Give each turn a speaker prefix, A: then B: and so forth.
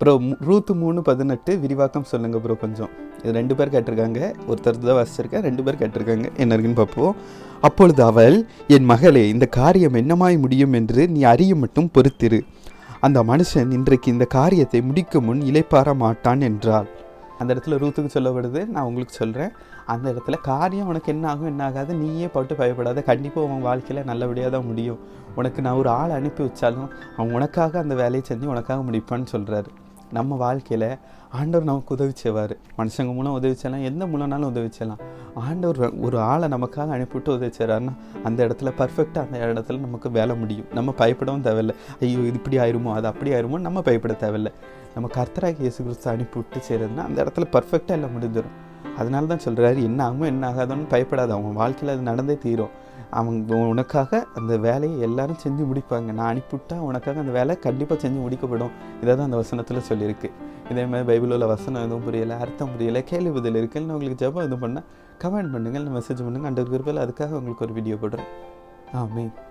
A: Bro ரூத்து மூணு பதினெட்டு விரிவாக்கம் சொல்லுங்கள் ப்ரோ கொஞ்சம். இது ரெண்டு பேர் கேட்டிருக்காங்க ஒருத்தர் தான் வசிச்சிருக்கேன் ரெண்டு பேர் கேட்டிருக்காங்க. என்ன இருக்குன்னு பார்ப்போம். அப்பொழுது அவள் என் மகளே இந்த காரியம் என்னமாய் முடியும் என்று நீ அறிய மட்டும் பொறுத்திரு. அந்த மனுஷன் இன்றைக்கு இந்த காரியத்தை முடிக்க முன் இளைப்பாற மாட்டான் என்றாள். அந்த இடத்துல ரூத்துக்கு சொல்லப்படுது நான் உங்களுக்கு சொல்கிறேன் அந்த இடத்துல காரியம் உனக்கு என்ன ஆகும் என்ன ஆகாது நீயே பட்டு பயப்படாத. கண்டிப்பாக உன் வாழ்க்கையில் நல்லபடியாக தான் முடியும். உனக்கு நான் ஒரு ஆள் அனுப்பி வச்சாலும் அவன் உனக்காக அந்த வேலையை செஞ்சு உனக்காக முடிப்பான்னு சொல்கிறாரு நம்ம வாழ்க்கையில் ஆண்டவர் நமக்கு உதவி செய்வார். மனுஷங்க மூலம் உதவி செய்யலாம் எந்த மூலம்னாலும் உதவி செய்யலாம். ஆண்டவர் ஒரு ஆளை நமக்காக அனுப்பிவிட்டு உதவி செய்கிறாருன்னா அந்த இடத்துல பர்ஃபெக்டாக அந்த இடத்துல நமக்கு வேலை முடியும். நம்ம பயப்படவும் தேவையில்லை. ஐயோ இது இப்படி ஆயிருமோ அது அப்படி ஆயிருமோ நம்ம பயப்பட தேவையில்லை. நம்ம கர்த்தராக இயேசு கிறிஸ்து அனுப்பி விட்டு செய்கிறதுனா அந்த இடத்துல பர்ஃபெக்டாக எல்லாம் முடிஞ்சிடும் அதனால தான் சொல்கிறாரு என்ன ஆகும் என்ன ஆகாதோன்னு பயப்படாத அவங்க வாழ்க்கையில் அது நடந்தே தீரும். அவங்க உனக்காக அந்த வேலையை எல்லாரும் செஞ்சு முடிப்பாங்க. நான் அனுப்பிவிட்டா உனக்காக அந்த வேலை கண்டிப்பாக செஞ்சு முடிக்கப்படும். இதை தான் அந்த வசனத்தில் சொல்லியிருக்கு. இதே மாதிரி பைபிளில் உள்ள வசனம் எதுவும் புரியலை அர்த்தம் புரியலை கேள்வி பதில் இருக்குன்னு உங்களுக்கு ஜெபம் எதுவும் பண்ணால் கமெண்ட் பண்ணுங்கள் மெசேஜ் பண்ணுங்கள் அண்டர் குரூப்பில் அதுக்காக உங்களுக்கு ஒரு வீடியோ போடுறேன். ஆமே